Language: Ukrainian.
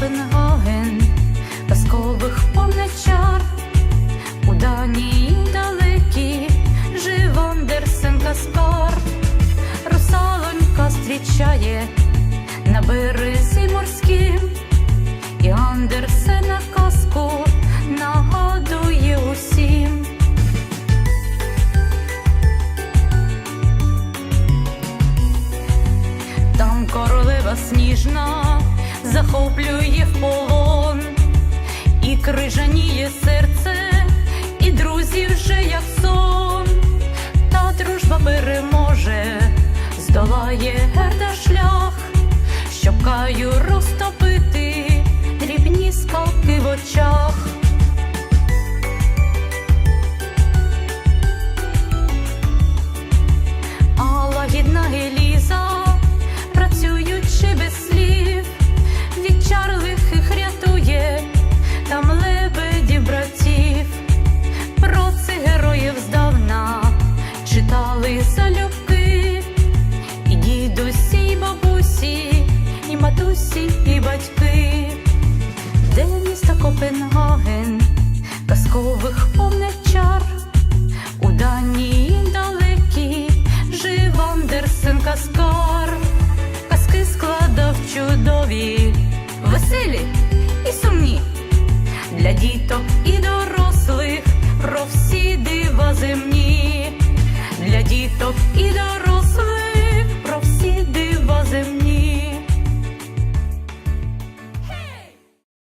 Копенгаген, казкових повних чар, у Данії далекі, жив Андерсен Каскар, русалонька зустрічає на березі морським, і Андерсена казку нагадує усім. Там королева сніжна захоплює в полон, і крижаніє серце, і друзі вже як сон, та дружба переможе, здолає герда шлях, і матусі, і батьки. Де місто Копенгаген, казкових повних чар. У Данії далекі жив Андерсен Каскар, казки складав чудові, веселі і сумні для діток